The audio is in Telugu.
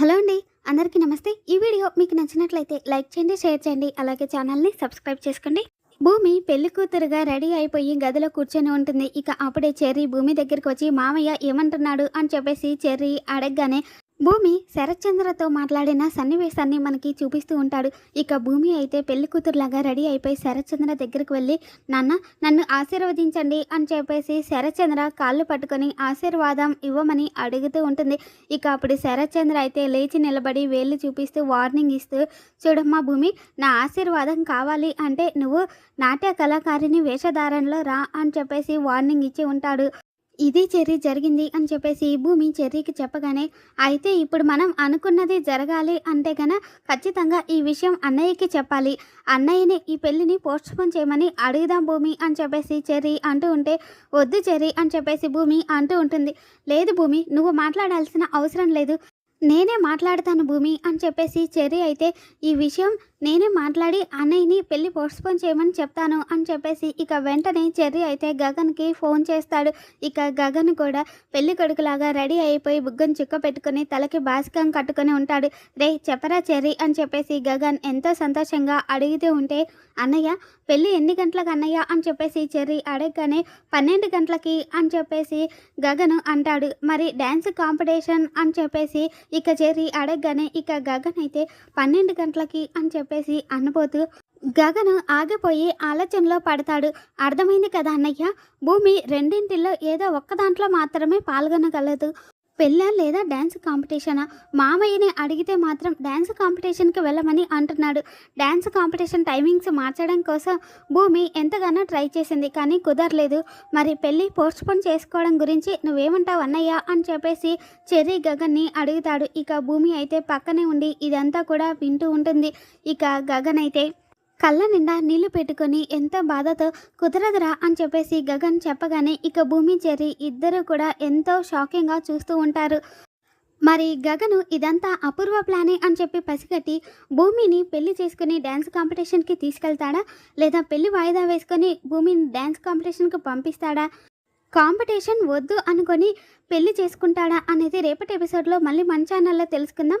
హలో అండి అందరికీ నమస్తే. ఈ వీడియో మీకు నచ్చినట్లయితే లైక్ చేయండి షేర్ చేయండి అలాగే ఛానల్ని సబ్స్క్రైబ్ చేసుకోండి. భూమి పెళ్ళి కూతురుగా రెడీ అయిపోయి గదిలో కూర్చొని ఉంటుంది. ఇక అప్పుడే చెర్రీ భూమి దగ్గరికి వచ్చి మామయ్య ఏమంటున్నాడు? అని చెప్పేసి చెర్రీ అడగగానే భూమి శరత్చంద్రతో మాట్లాడిన సన్నివేశాన్ని మనకి చూపిస్తూ ఉంటాడు. ఇక భూమి అయితే పెళ్ళి కూతురులాగా రెడీ అయిపోయి శరత్చంద్ర దగ్గరికి వెళ్ళి నాన్న నన్ను ఆశీర్వదించండి అని చెప్పేసి శరత్చంద్ర కాళ్ళు పట్టుకొని ఆశీర్వాదం ఇవ్వమని అడుగుతూ ఉంటుంది. ఇక అప్పుడు శరత్చంద్ర అయితే లేచి నిలబడి వేళ్ళు చూపిస్తూ వార్నింగ్ ఇస్తూ చూడమ్మా భూమి నా ఆశీర్వాదం కావాలి అంటే నువ్వు నాట్య కళాకారిని వేషధారణలో రా అని చెప్పేసి వార్నింగ్ ఇచ్చి ఉంటాడు. ఇది చెర్రీ జరిగింది అని చెప్పేసి భూమి చెర్రీకి చెప్పగానే అయితే ఇప్పుడు మనం అనుకున్నది జరగాలి అంటే గన ఖచ్చితంగా ఈ విషయం అన్నయ్యకి చెప్పాలి. అన్నయ్యని ఈ పెళ్ళిని పోస్ట్పోన్ చేయమని అడుగుదాం భూమి అని చెప్పేసి చెర్రీ అంటూ ఉంటే వద్దు చెర్రీ అని చెప్పేసి భూమి అంటూ ఉంటుంది. లేదు భూమి నువ్వు మాట్లాడాల్సిన అవసరం లేదు. నేనే మాట్లాడతాను భూమి అని చెప్పేసి చెర్రీ అయితే ఈ విషయం నేనే మాట్లాడి అన్నయ్యని పెళ్ళి పోస్ట్పోన్ చేయమని చెప్తాను అని చెప్పేసి ఇక వెంటనే చెర్రీ అయితే గగన్కి ఫోన్ చేస్తాడు. ఇక గగన్ కూడా పెళ్ళి కొడుకులాగా రెడీ అయిపోయి బుగ్గను చుక్క పెట్టుకుని తలకి బాసికం కట్టుకొని ఉంటాడు. రే చెప్పరా చెర్రీ అని చెప్పేసి గగన్ ఎంతో సంతోషంగా అడుగుతూ ఉంటే అన్నయ్య పెళ్ళి ఎన్ని గంటలకు అన్నయ్య అని చెప్పేసి చెర్రీ అడగగానే పన్నెండు గంటలకి అని చెప్పేసి గగను అంటాడు. మరి డ్యాన్స్ కాంపిటీషన్ అని చెప్పేసి ఇక చేరి అడగగానే ఇక గగన్ అయితే పన్నెండు గంటలకి అని చెప్పేసి అనబోతూ గగను ఆగిపోయి ఆలోచనలో పడతాడు. అర్థమైంది కదా అన్నయ్య? భూమి రెండింటిలో ఏదో ఒక్క దాంట్లో మాత్రమే పాల్గొనగలదు. పెళ్ళ లేదా డ్యాన్స్ కాంపిటీషనా? మామయ్యని అడిగితే మాత్రం డ్యాన్స్ కాంపిటీషన్కి వెళ్ళమని అంటున్నాడు. డ్యాన్స్ కాంపిటీషన్ టైమింగ్స్ మార్చడం కోసం భూమి ఎంతగానో ట్రై చేసింది కానీ కుదరలేదు. మరి పెళ్ళి పోస్ట్పోన్ చేసుకోవడం గురించి నువ్వేమంటావు అన్నయ్య? అని చెప్పేసి చెర్రీ గగన్ని అడుగుతాడు. ఇక భూమి అయితే పక్కనే ఉండి ఇదంతా కూడా వింటూ ఉంటుంది. ఇక గగన్ అయితే కళ్ళ నిండా నీళ్ళు పెట్టుకొని ఎంతో బాధతో కుదరదురా అని చెప్పేసి గగన్ చెప్పగానే ఇక భూమి చేరి ఇద్దరు కూడా ఎంతో షాకింగ్గా చూస్తూ ఉంటారు. మరి గగను ఇదంతా అపూర్వ ప్లానే అని చెప్పి పసిగట్టి భూమిని పెళ్ళి చేసుకుని డ్యాన్స్ కాంపిటీషన్కి తీసుకెళ్తాడా? లేదా పెళ్ళి వాయిదా వేసుకొని భూమిని డ్యాన్స్ కాంపిటీషన్కి పంపిస్తాడా? కాంపిటీషన్ వద్దు అనుకొని పెళ్ళి చేసుకుంటాడా అనేది రేపటి ఎపిసోడ్లో మళ్ళీ మన ఛానల్లో తెలుసుకుందాం.